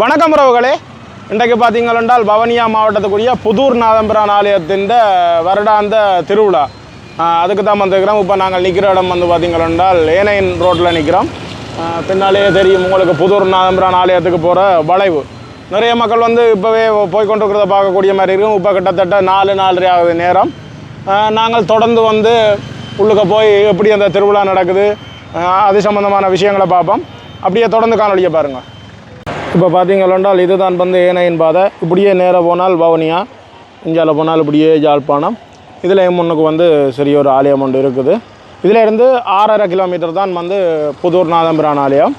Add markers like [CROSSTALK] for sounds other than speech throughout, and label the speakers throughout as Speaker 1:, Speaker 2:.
Speaker 1: வணக்கம் உறவுகளே. இன்றைக்கு பார்த்தீங்கள் என்றால் பவனியா மாவட்டத்துக்குரிய புதூர் நாதம்பிரான் ஆலயத்தின் வருடாந்த திருவிழா. அதுக்கு தான் வந்திருக்கிறோம் இப்போ நாங்கள் நிற்கிற இடம் வந்து பார்த்தீங்கள் என்றால் ஏனையின் ரோட்டில் நிற்கிறோம் பின்னாலேயே தெரியும் உங்களுக்கு புதூர் நாதம்பிரான் ஆலயத்துக்கு போகிற வளைவு. நிறைய மக்கள் வந்து இப்போவே போய்கொண்டிருக்கிறத பார்க்கக்கூடிய மாதிரி இருக்கும். இப்போ கிட்டத்தட்ட நாலு நாலரை ஆகுது நேரம். நாங்கள் தொடர்ந்து வந்து உள்ளுக்க போய் எப்படி அந்த திருவிழா நடக்குது அது சம்மந்தமான விஷயங்களை பார்ப்போம். அப்படியே தொடர்ந்து காணொலியை பாருங்கள். இப்போ பார்த்தீங்களென்றால் இதுதான் வந்து ஏனையின் பாதை. இப்படியே நேராக போனால் பவனியா இந்தியாவில் போனால் இப்படியே யாழ்ப்பாணம். இதில் முன்னுக்கு வந்து சரி ஒரு ஆலயம் ஒன்று இருக்குது. இதிலேருந்து ஆறரை கிலோமீட்டர் தான் வந்து புதூர் நாதம்பிரான் ஆலயம்.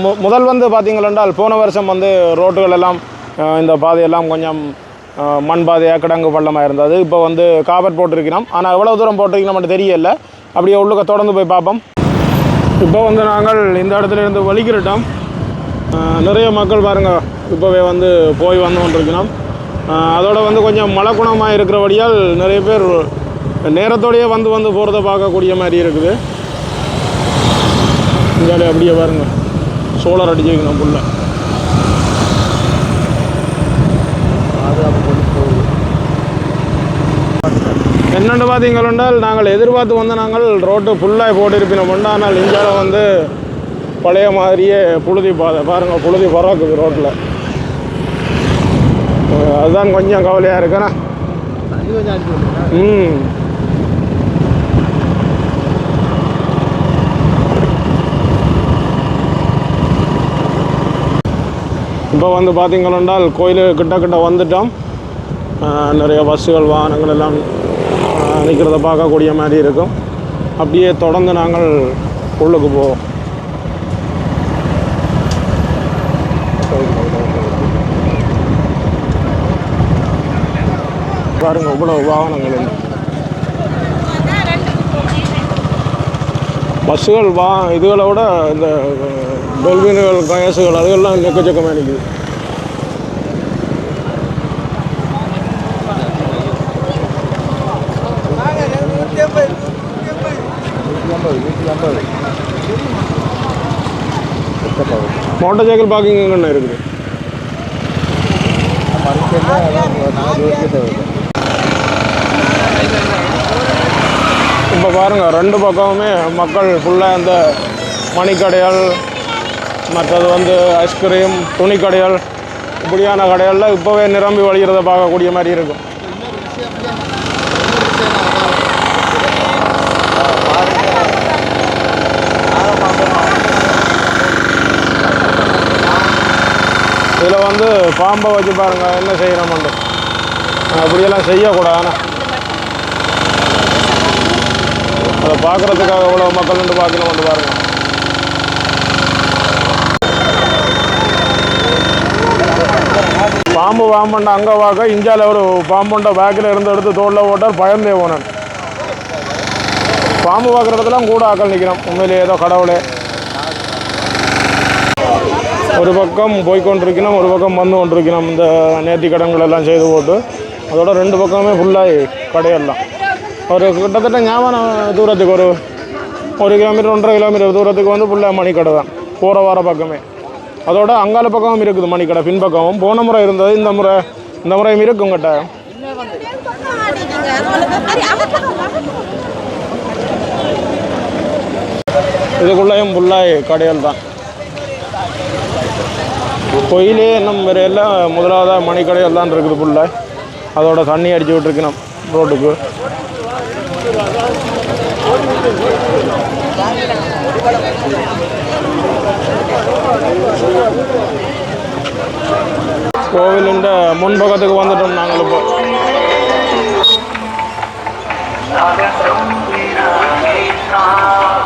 Speaker 1: மு முதல் வந்து பார்த்தீங்களென்றால் போன வருஷம் வந்து ரோட்டுகள் எல்லாம் இந்த பாதையெல்லாம் கொஞ்சம் மண் பாதையாக கிடங்கு பள்ளமாக இருந்தது. இப்போ வந்து காபர் போட்டிருக்கிறோம். ஆனால் எவ்வளோ தூரம் போட்டிருக்கணும் மட்டும் தெரியல. அப்படியே உள்ளுக்க தொடர்ந்து போய் பார்ப்போம். இப்போ வந்து நாங்கள் இந்த இடத்துல இருந்து வலிக்கிறட்டோம் நிறைய மக்கள் பாருங்க. இப்போவே வந்து போய் வந்து கொண்டிருக்கணும் அதோட வந்து கொஞ்சம் மழை குணமாக இருக்கிறபடியால் நிறைய பேர் நேரத்தோடையே வந்து வந்து போகிறத பார்க்கக்கூடிய மாதிரி இருக்குது. இங்கே அப்படியே பாருங்கள் சோலார் அடிச்சுக்கணும் புள்ள என்னென்னு பார்த்தீங்களென்றால் நாங்கள் எதிர்பார்த்து வந்து நாங்கள் ரோட்டு ஃபுல்லாக போட்டிருப்பினோம் ஆனால் இந்தியாவில் வந்து பழைய மாதிரியே புழுதி பாதை பாருங்கள் புழுதி பரவாக்குது ரோட்டில் அதுதான் கொஞ்சம் கவலையாக இருக்குண்ணா ம். இப்போ வந்து பார்த்தீங்களென்றால் கோயில் கிட்ட கிட்ட வந்துட்டோம். நிறைய பஸ்ஸுகள் வாகனங்கள் எல்லாம் நிற்கிறத பார்க்கக்கூடிய மாதிரி இருக்கும். அப்படியே தொடர்ந்து நாங்கள் உள்ளுக்கு போவோம். பாருங்க இவ்வளோ வாகனங்கள் பஸ்ஸுகள் வா இதுகளை விட இந்த டொல்பின்கள் கயசுகள் அதுகள்லாம் எக்கச்சக்கமாக நிற்குது மோட்டார் சைக்கிள் பார்க்கிங் எங்கண்ணா இருக்குது? இப்போ பாருங்கள் ரெண்டு பக்கமுமே மக்கள் ஃபுல்லாக இந்த மணிக்கடைகள் மற்றது வந்து ஐஸ்கிரீம் துணிக்கடைகள் இப்படியான கடைகளில் இப்போவே நிரம்பி வழிகிறத பார்க்கக்கூடிய மாதிரி இருக்கும். இதில் வந்து பாம்பை வச்சு பாருங்கள் என்ன செய்கிறோம்னு அப்படியெல்லாம் செய்யக்கூடாது. ஆனால் அதை பார்க்குறதுக்காக இவ்வளோ மக்கள் வந்து பார்க்கணும் வந்து பாருங்கள் பாம்பு பாம்பண்ட அங்கே பார்க்க இந்தியாவில் ஒரு பாம்புண்ட பேக்கில் இருந்து எடுத்து தோளில் ஓட்டார் பயந்தே போனேன் பாம்பு பார்க்குறதுக்கெல்லாம் கூட ஆக்கள் நிற்கிறோம். உண்மையிலே ஏதோ கடவுளே. ஒரு பக்கம் போய் கொண்டிருக்கணும் ஒரு பக்கம் வந்து கொண்டிருக்கணும். இந்த நேர்த்தி கடன்கள் எல்லாம் செய்து போட்டு அதோட ரெண்டு பக்கமே ஃபுல்லாகி கடையெல்லாம் ஒரு கிட்டத்தட்ட ஞாபகம் தூரத்துக்கு ஒரு ஒரு கிலோமீட்டர் ஒன்றரை கிலோமீட்டர் தூரத்துக்கு வந்து ஃபுல்லாக மணிக்கடை தான் போகிற வார பக்கமே. அதோட அங்கால பக்கமும் இருக்குது மணிக்கடை பின்பக்கமும் போன முறை இருந்தது இந்த முறை இந்த முறையும் இருக்கும் கிட்ட இதுக்குள்ளேயும் ஃபுல்லாக கடைகள் தான். கோயிலே இன்னும் வேறு எல்லாம் முதலாவதாக மணிக்கடைகள் தான் இருக்குது ஃபுல்லாக அதோட தண்ணி அடிச்சு விட்டுருக்கணும் ரோட்டுக்கு. கோவிலின் முன்பக்கத்துக்கு வந்துட்டோம் நாங்கள் இப்போ. இதுக்குள்ள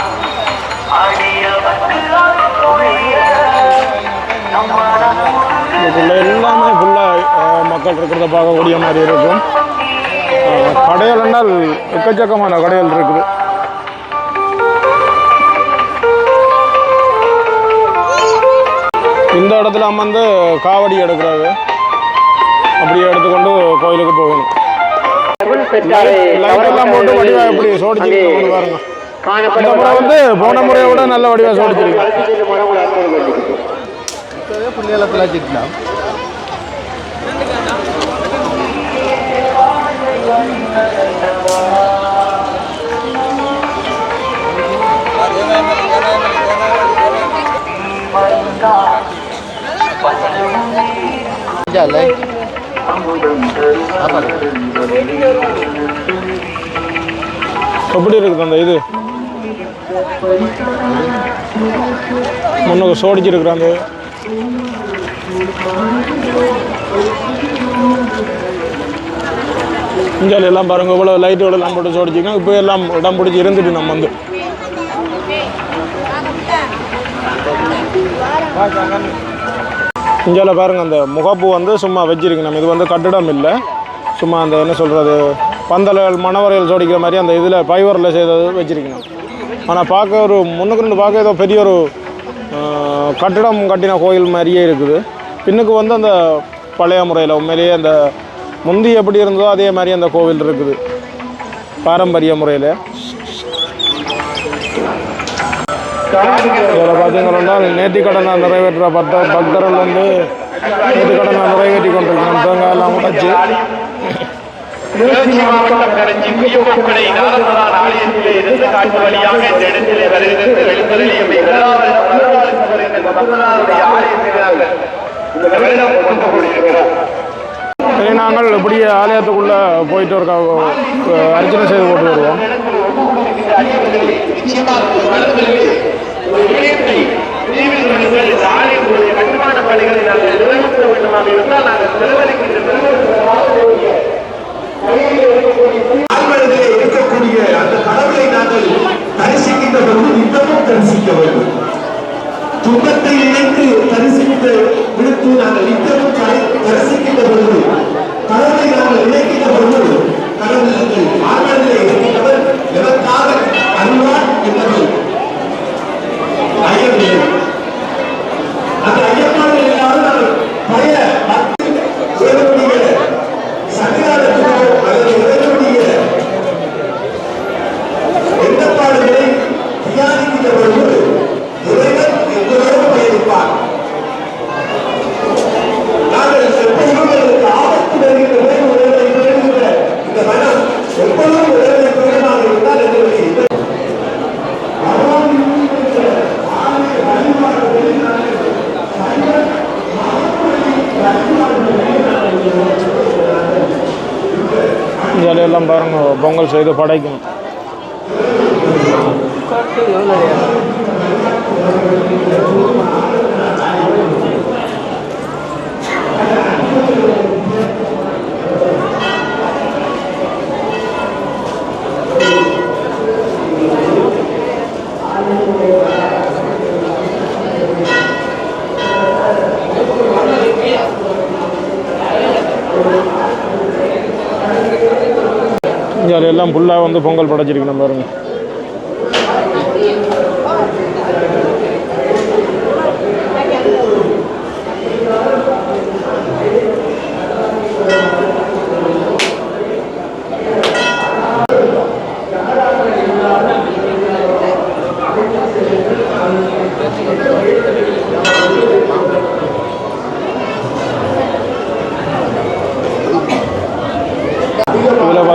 Speaker 1: இருக்கிறத பார்க்கக்கூடிய மாதிரி இருக்கும். கடைகள் என்றால் எக்கச்சக்கமான கடைகள் இருக்குது. இந்த இடத்துல அமர்ந்து காவடி எடுக்கிறது. அப்படியே எடுத்துக்கொண்டு கோயிலுக்கு போகணும். லைட் எல்லாம் போட்டு வடிவா எப்படி சோடிச்சு பாருங்க. இந்த முறை வந்து போன முறையை விட நல்ல வடிவா சோடிச்சிருக்கு.
Speaker 2: பிள்ளைகளை பிழைச்சிக்கலாம் இல்லை
Speaker 1: எப்படி இருக்குது அந்த இது முன்னுக்கு சோடிச்சிருக்கிற அந்த இந்தியாவில் எல்லாம் பாருங்க இவ்வளோ லைட்டோட எல்லாம் போட்டு சோடிச்சிருக்கோம் இப்போ எல்லாம் இடம் பிடிச்சி இருந்துட்டு நம்ம வந்து இந்தியாவில் பாருங்கள் அந்த முகப்பு வந்து சும்மா வச்சிருக்கு. நம்ம இது வந்து கட்டிடம் இல்லை. சும்மா அந்த என்ன சொல்கிறது பந்தல்கள் மணவரைகள் சோடிக்கிற மாதிரி அந்த இதில் பைவரில் செய்தது வச்சிருக்கணும். ஆனால் பார்க்க ஒரு முன்னுக்கு ரெண்டு பார்க்க ஏதோ பெரிய ஒரு கட்டிடம் கட்டின கோயில் மாதிரியே இருக்குது. பின்னுக்கு வந்து அந்த பழைய முறையில் உண்மையிலேயே அந்த முந்தி எப்படி இருந்ததோ அதே மாதிரி அந்த கோவில் இருக்குது. பாரம்பரிய முறையில். இதில் பார்த்தீங்கன்னா நேர்த்தி கடனை நிறைவேற்ற பக்த பக்தர்கள் வந்து நேர்த்தி கடனை நிறைவேற்றி கொண்டிருக்கணும் தேங்காய் எல்லாம் உடைச்சு.
Speaker 3: திருச்சி மாவட்டம் கடச்சி குய்யப்படை நாகப்படான் ஆலயத்திலே இருந்து காட்டு வழியாக இந்த இடத்திலே வருகிறது. வெளிப்படையை ஆலயத்திலே நாங்கள் இந்த வருடம் கொண்டு கூடியிருக்கிறோம்
Speaker 1: சரி நாங்கள் இப்படியே ஆலயத்துக்குள்ளே போயிட்டு ஒரு அர்ச்சனை செய்து போட்டு வருவோம்.
Speaker 3: நிச்சயமாக மனதிலே ஒரு இணையத்தை விரைவில் இந்த ஆலயங்களுடைய கட்டுமான பணிகளை நாங்கள் நிறைவேற்ற வேண்டுமாக இருந்தால் நாங்கள் செலவழிக்கின்ற
Speaker 4: ஆழ்மனதிலே இருக்கக்கூடிய அந்த கடவுளை நாங்கள் தரிசிக்கின்ற பொழுது நித்தமும் தரிசிக்க வேண்டும். துன்பத்தை நினைத்து தரிசித்து விடுத்து நாங்கள் நித்தமும் தரிசிக்கின்ற பொழுது கடவுளை நாங்கள் இணைக்கின்ற பொழுது கடவுள் ஐயமில்லை அந்த
Speaker 1: பாருங்க பொங்கல் செய்து படைக்கணும் இதில் எல்லாம் ஃபுல்லாக வந்து பொங்கல் படைச்சிருக்கணும் பாருங்க.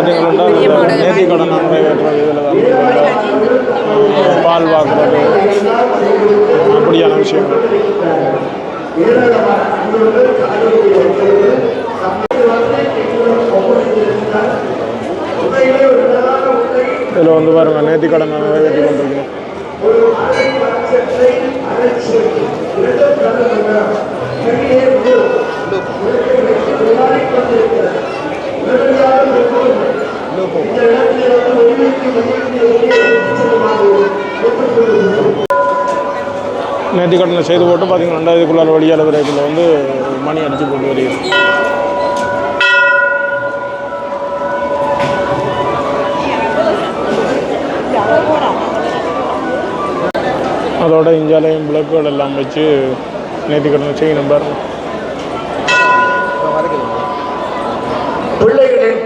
Speaker 1: இந்த நேர்த்தி கடன் நிறைவேற்றுறது இதில் பால் வாக்குறது அப்படியான விஷயங்கள். இதில் வந்து பாருங்க நேர்த்தி கடன் நிறைவேற்றி கொண்டிருக்கணும் நேர்த்தி நேர்த்திக்கடனை செய்து போட்டு பார்த்தீங்கன்னா ரெண்டாயிரத்துக்குள்ளார வழியால் விரைக்குள்ள வந்து மணி அடித்து போட்டு வருகிறது. அதோட இஞ்சாலையும் விளக்குகள் எல்லாம் வச்சு நேர்த்திக்கடனை செய்யணும்
Speaker 5: பாருங்கள்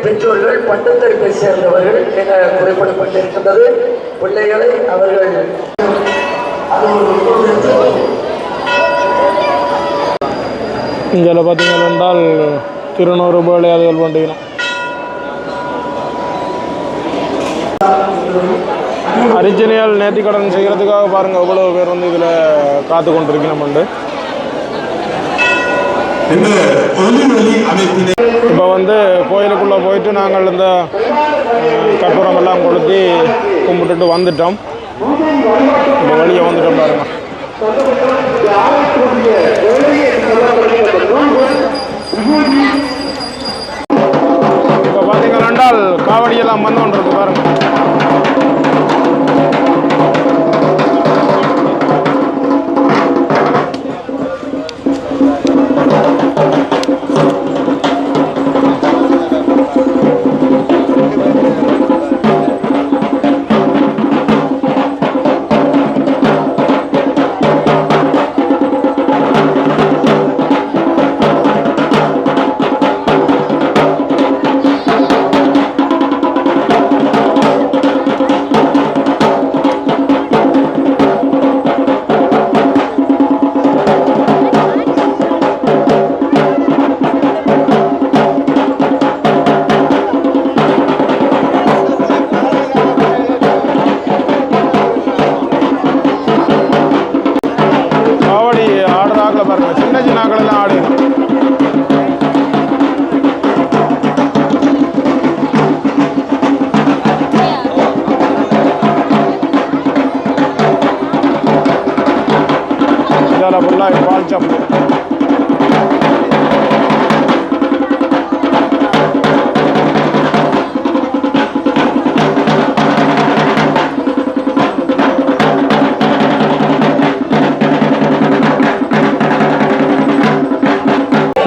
Speaker 5: பெற்றோர்கள் பட்டத்திற்கு சேர்ந்தவர்கள் என குறிப்பிடப்பட்டிருக்கின்றது. பிள்ளைகளை அவர்கள்
Speaker 1: இதில் பார்த்தீங்கள் என்றால் திருநூறு வேலையாளிகள் பண்ணிக்கணும் அரிஜினியால் நேர்த்திக்கடன் செய்கிறதுக்காக பாருங்கள் எவ்வளோ பேர் வந்து இதில் காத்து கொண்டிருக்கணும்ண்டு
Speaker 4: இந்த ஒலி ஒலி அமைப்பினை
Speaker 1: இப்போ வந்து கோயிலுக்குள்ளே போயிட்டு நாங்கள் இந்த கற்பூரம் எல்லாம் கொளுத்தி கும்பிட்டுட்டு வந்துட்டோம். இப்போ வெளியே வந்துட்டோம் பாருங்க. இப்போ பார்த்தீங்கன்னா காவடியெல்லாம் வந்து கொண்டிருக்கு பாருங்க. பாருங்கள்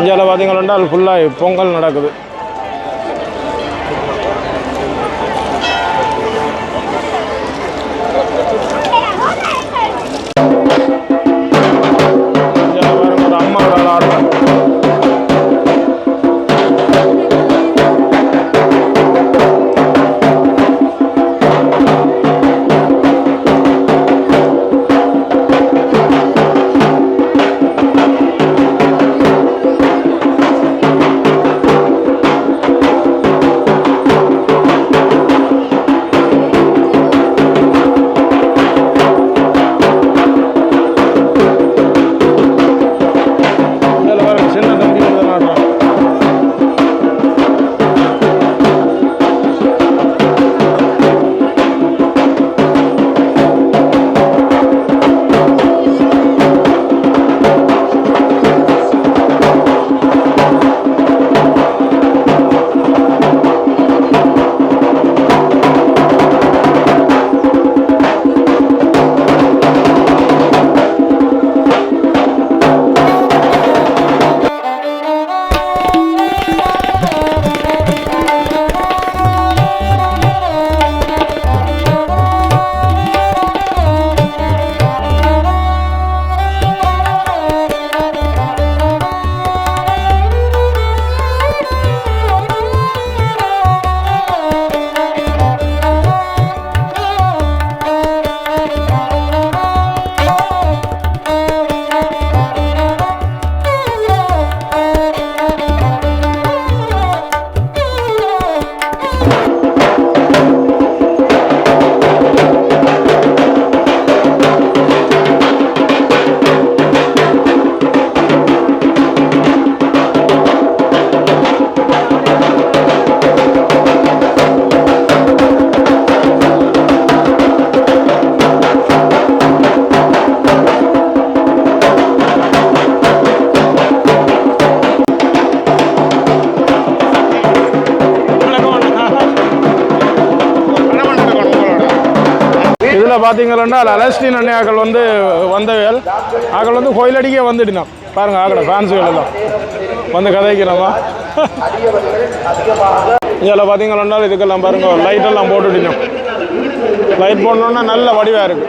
Speaker 1: இந்தியாவில் என்றால் ஃபுல்லாக பொங்கல் நடக்குது. பார்த்தீங்கன்னா அலஸ்டின் அண்ணையாக்கள் வந்து வந்தவைகள். ஆக்கள் வந்து கோயிலடிக்கே வந்துடுனோம். பாருங்க ஆக்கட ஃபேன்ஸுகள் எல்லாம். வந்து கதைக்கிறோமா? இதில் பார்த்தீங்கன்னா இதுக்கெல்லாம் பாருங்க லைட் எல்லாம் போட்டுட்டினோம் லைட் போடணுன்னா நல்ல வடிவாக இருக்கு.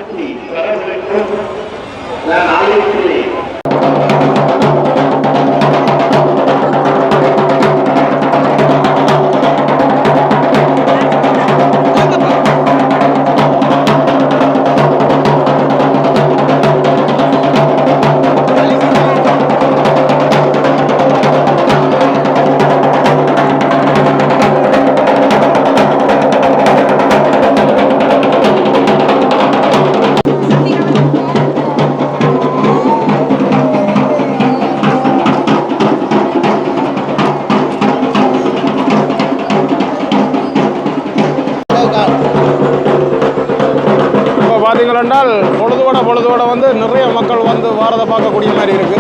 Speaker 1: பார்த்தீங்கள் என்றால் பொழுதோட பொழுதோட வந்து நிறைய மக்கள் வந்து வாரதை பார்க்கக்கூடிய மாதிரி இருக்கு.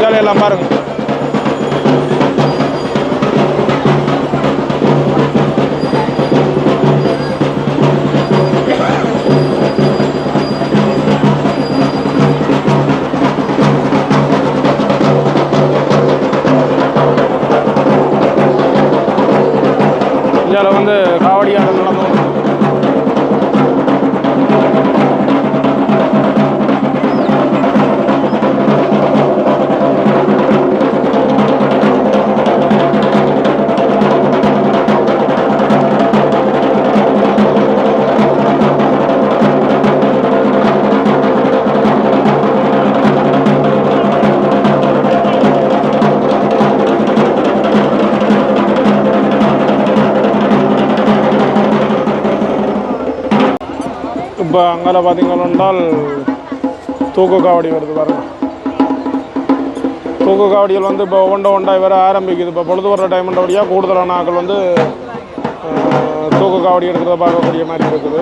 Speaker 1: வேலையெல்லாம் பாருங்கள் இப்போ அங்கே என்றால் தூக்கு காவடி வருது பாருங்க. தூக்கு காவடிகள் வந்து இப்போ ஒண்டை ஒன்றாய் வர ஆரம்பிக்குது. இப்போ பொழுது வர டைம்ன்றபடியாக கூடுதலான ஆக்கள் வந்து தூக்கு காவடி எடுக்கிறத பார்க்கக்கூடிய மாதிரி இருக்குது.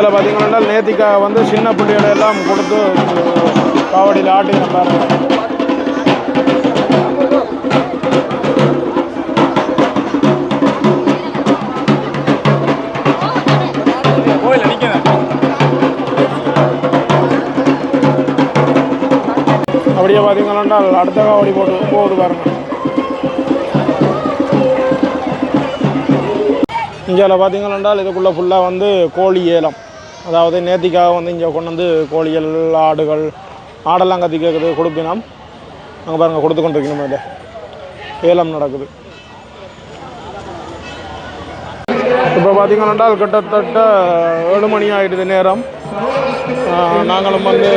Speaker 1: இதில் பார்த்தீங்கன்னா நேத்திக்கா வந்து சின்ன பிள்ளைகளை எல்லாம் கொடுத்து காவடியில் ஆட்டி பாருங்க. அப்படியே பார்த்தீங்கன்னா அடுத்த காவடி போட்டு போகுது பாருங்க. இங்கே பார்த்தீங்கன்னா இதுக்குள்ளே ஃபுல்லாக வந்து கோழி ஏலம். அதாவது நேர்த்திக்காக வந்து இங்கே கொண்டு வந்து கோழிகள் ஆடுகள் ஆடெல்லாம் கத்தி கேட்குது கொடுப்பினோம். அங்கே பாருங்கள் கொடுத்து கொண்டிருக்கணும் இதில் ஏலம் நடக்குது. இப்போ பார்த்தீங்கன்னா கிட்டத்தட்ட ஏழு மணி ஆகிடுது நேரம். நாங்களும் வந்து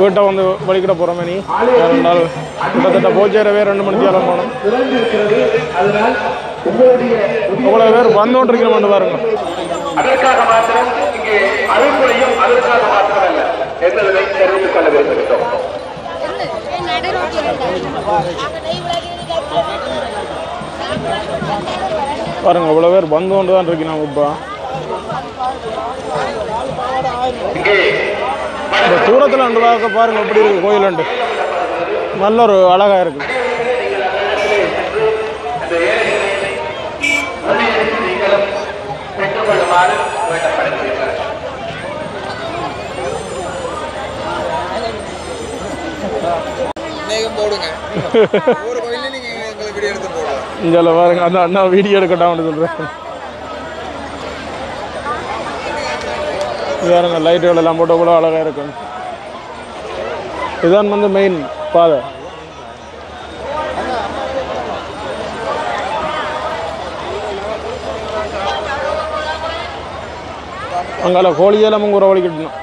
Speaker 1: வீட்டை வந்து வலிக்கிட போகிறோம் மணி ஏனென்றால் கிட்டத்தட்ட போச்சேரவே ரெண்டு மணிக்கு ஏலம் போனோம் இவ்வளோ பேர் வந்து இருக்கிறோம் பாருங்க
Speaker 3: அதற்காக மாத்திரம் இங்கே அருள்முறையும் அதற்காக மாத்திரமல்ல என்பதை தெரிவித்துக் கொள்ள விரும்புகிறோம்.
Speaker 1: பாருங்க இவ்வளோ பேர் வந்து கொண்டு தான் இருக்கிறோம் இப்போ இந்த தூரத்தில் ரெண்டு பார்க்க பாருங்க எப்படி இருக்கு கோயிலண்டு. நல்ல ஒரு அழகாக இருக்கு.
Speaker 2: போடுங்க. [LAUGHS] ஒரு கோயில நீங்க எங்களை வீடியோ எடுத்து போடலாம்
Speaker 1: இங்கே பாருங்க. அந்த அண்ணா வீடியோ எடுக்கட்டாம்னு சொல்கிறேன் பாருங்க லைட்டுகள் எல்லாம் போட்டு கூட அழகாக இருக்கு இதுதான் வந்து மெயின் பாதை. அங்கால கோழியெல்லாம் கூட வலிக்கிட்டணும்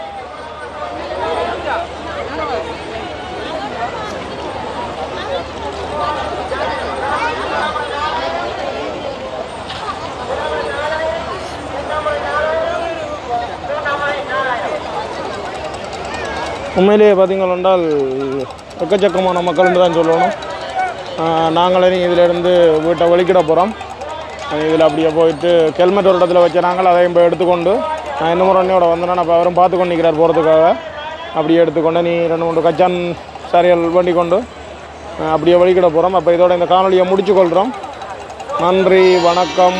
Speaker 1: உண்மையிலேயே பார்த்தீங்கள் என்றால் எக்கச்சக்கமான மக்கள் தான் சொல்லணும். ஆஹ் நாங்களே இதிலேருந்து வீட்டை வெளிக்கிட போகிறோம் இதில் அப்படியே போயிட்டு ஹெல்மெட் ஒரு இடத்துல வச்ச நாங்கள் அதையும் போய் எடுத்துக்கொண்டு நான் இன்னும் ஒரு அண்ணியோட வந்தேன்னா அப்போ அவரும் பார்த்து கொண்டு நிற்கிறார் போகிறதுக்காக அப்படியே எடுத்துக்கொண்டு நீ ரெண்டு மூணு கச்சான் சரிகள் வண்டி கொண்டு அப்படியே வெளிக்கிட போகிறோம் அப்போ இதோட இந்த காணொலியை முடிச்சு கொள்கிறோம். நன்றி வணக்கம்.